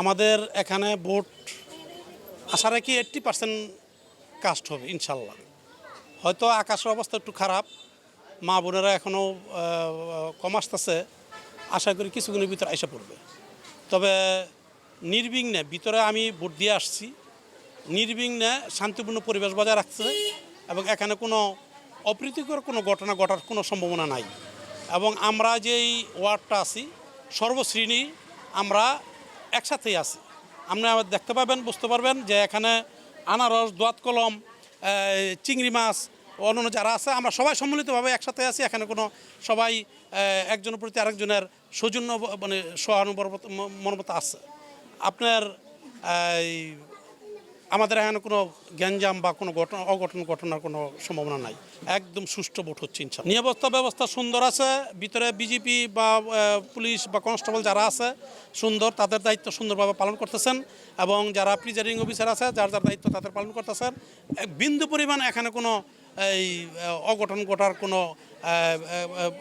আমাদের এখানে ভোট আশা রাখি এইট্টি পার্সেন্ট কাস্ট হবে, ইনশাল্লাহ। হয়তো আকাশের অবস্থা একটু খারাপ, মা বোনেরা এখনও কম আসতেছে, আশা করি কিছুদিনের ভিতরে এসে পড়বে। তবে নির্বিঘ্নে ভিতরে আমি ভোট দিয়ে আসছি, নির্বিঘ্নে শান্তিপূর্ণ পরিবেশ বজায় রাখছে এবং এখানে কোনো অপ্রীতিকর কোনো ঘটনা ঘটার কোনো সম্ভাবনা নাই। এবং আমরা যেই ওয়ার্ডটা আছি, সর্বশ্রেণী আমরা একসাথেই আছে। আবার দেখতে পাবেন, বুঝতে পারবেন যে এখানে আনারস, দোয়াত কলম চিংড়ি মাছ, অন্যান্য যারা আছে, আমরা সবাই সম্মিলিতভাবে একসাথে আছি। এখানে কোনো সবাই একজনের প্রতি আরেকজনের সৌজন্য মানে সহানুবর মনোবত আছে। আপনার আমাদের এখানে কোনো গ্যাঞ্জাম বা কোনো ঘটনা অঘটন ঘটনার কোনো সম্ভাবনা নাই। একদম সুষ্ঠু ভোট হচ্ছে ইনশা নিরাপত্তা ব্যবস্থা সুন্দর আছে, ভিতরে বিজেপি বা পুলিশ বা কনস্টেবল যারা আছে, সুন্দর, তাদের দায়িত্ব সুন্দরভাবে পালন করতেছেন এবং যারা প্রিজাইডিং অফিসার আছে, যার যার দায়িত্ব তাদের পালন করতেছেন। বিন্দু পরিমাণ এখানে কোনো, এই অঘটন ঘটার কোনো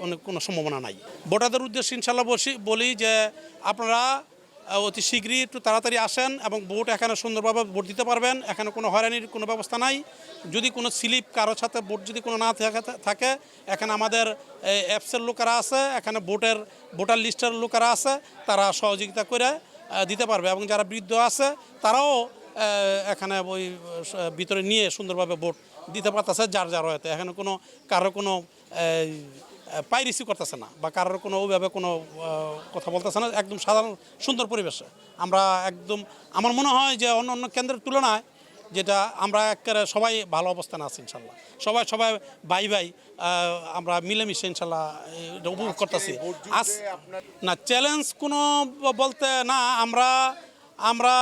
মানে কোনো সম্ভাবনা নাই। ভোটারদের উদ্দেশ্যে ইনশাল্লাহ বসি, বলি যে আপনারা অতি শীঘ্রই একটু তাড়াতাড়ি আসেন এবং ভোট এখানে সুন্দরভাবে ভোট দিতে পারবেন। এখানে কোনো হয়রানির কোনো ব্যবস্থা নাই। যদি কোনো স্লিপ কারও সাথে ভোট যদি কোনো না থাকে- থাকে, এখানে আমাদের অ্যাপসের লোকেরা আছে, এখানে ভোটের ভোটার লিস্টের লোকেরা আছে, তারা সহযোগিতা করে দিতে পারবে এবং যারা বৃদ্ধ আছে, তারাও এখানে ওই ভিতরে নিয়ে সুন্দরভাবে ভোট দিতে পারতেছে, যার যার হয়তো। এখানে কোনো, কারও কোনো এই, পাই রিসিভ করতেছে না বা কারোর কোনো ওইভাবে কোনো কথা বলতেছে না একদম সাধারণ সুন্দর পরিবেশে। আমরা একদম আমার মনে হয় যে অন্য অন্য কেন্দ্রের তুলনায় যেটা আমরা একেবারে সবাই ভালো অবস্থানে আছি ইনশাল্লাহ। সবাই সবাই বাই বাই আমরা মিলেমিশে ইনশাল্লাহ এটা উপভোগ করতেছি। আজ না চ্যালেঞ্জ কোনো বলতে না আমরা আমরা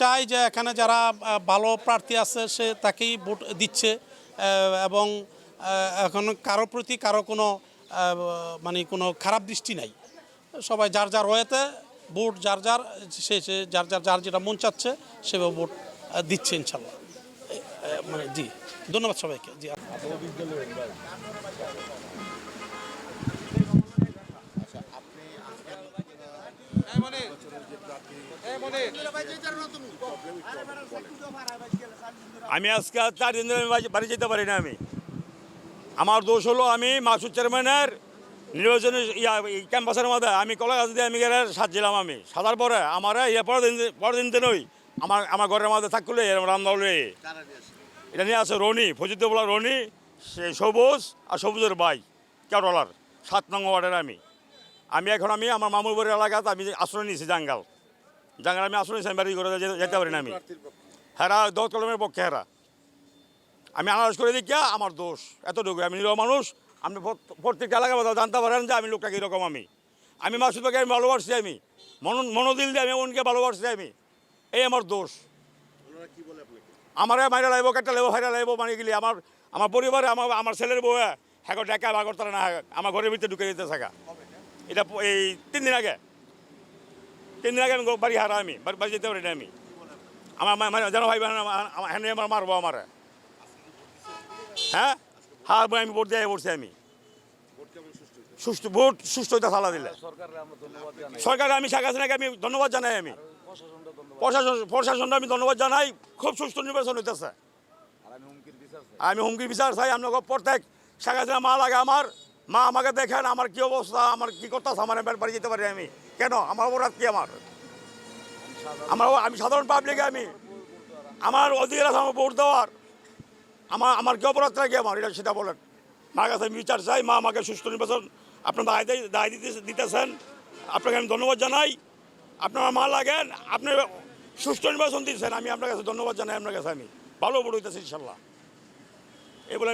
চাই যে এখানে যারা ভালো প্রার্থী আছে সে তাকেই ভোট দিচ্ছে এবং এখন কারও প্রতি কারও কোনো মানে কোনো খারাপ দৃষ্টি নাই। সবাই যার যার ওয়েতে ভোট যার যার, সে সে যার যার যার যেটা মন চাচ্ছে, সেভাবে ভোট দিচ্ছে ইনশাল্লাহ। মানে জি, ধন্যবাদ সবাইকে। জি আমি আজকে চার দিন ধরে বাড়ি যেতে পারি না আমি। আমার দোষ হলো আমি মাসুদ চেয়ারম্যানের নির্বাচনী ইয়া ক্যাম্পাসের মধ্যে আমি কলাগাছ দিয়ে আমি গেলে সাজছিলাম আমি। সাজার পরে আমার ইয়ে পরের দিন পরের দিন দিনই আমার আমার ঘরের মধ্যে থাকলে হলে এটা নিয়ে আছে রনি ফজিদুল্লাহ রনি সে সবুজ আর সবুজের ভাই ক্যাটলার সাত নং ওয়ার্ডের আমি। আমি এখন আমি আমার মামুর বাড়ির এলাকাতে আমি আশ্রয় নিয়েছি জাঙ্গাল। জাঙ্গাল আমি আশ্রয় নিয়েছি আমি বাড়ি করে যেতে- যেতে পারি না আমি। হেরা দশ কলমের পক্ষে হেরা। আমি আনারস করে দিই আমার দোষ। এতটুকু আমি নিরহ মানুষ। আপনি প্রত- প্রত্যেকটা এলাকা মতো জানতে পারেন যে আমি লোকটা কীরকম আমি। আমি মাসুদকে আমি ভালোবাসছি আমি। মন, মনোদিল দিয়ে আমি ওনকে ভালোবাসছি আমি। এই আমার দোষ। আমার মাইরা লাগবো কেটে লাগবো হাইরা লাগবো মানে গেলি আমার আমার পরিবারে আমার আমার ছেলের বউ হ্যাঁ টাকা বাগর তারা না আমার ঘরের ভিতরে ঢুকে যেতে থাকা। এটা এই তিন দিন আগে। তিন দিন আগে আমি বাড়ি হারা আমি। বাড়ি যেতে পারি না আমি। আমার মানে যেন ভাই বোন আমার- হ্যাঁ আমার মারবো আমার হ্যাঁ? হ্যাঁ আমি ভোট দিয়ে পড়ছি আমি। সুষ্ঠু ভোট হইতে সালা দিলে। সরকার আমি শেখ হাসিনাকে আমি ধন্যবাদ জানাই আমি। প্রশাসন প্রশাসনটা আমি ধন্যবাদ জানাই। খুব সুষ্ঠু নির্বাচন হইতেছে। আমি হুমকির বিচার চাই আপনাকে প্রত্যেক শেখ হাসিনা মা লাগে আমার। মা আমাকে দেখেন, আমার কি অবস্থা, আমার কি করতেছে, আমার বাড়ি যেতে পারি আমি। কেন? আমার অপরাধ কি আমার? আমার আমি সাধারণ পাবলিক আমি। আমার অধিকার আছে আমার ভোট দেওয়ার। আমার আমার কি অপরাধ থাকে আমার? এটা সেটা বলেন। মার কাছে আমি বিচার চাই, মা আমাকে সুস্থ নির্বাচন আপনার দায় দেয়- দিতে, দিতেছেন। আপনাকে আমি ধন্যবাদ জানাই। আপনার মা লাগেন, আপনি সুস্থ নির্বাচন দিচ্ছেন, আমি আপনার কাছে ধন্যবাদ জানাই, আপনার কাছে আমি ভালো বড় হইতেছি ইনশাল্লাহ। এই বলে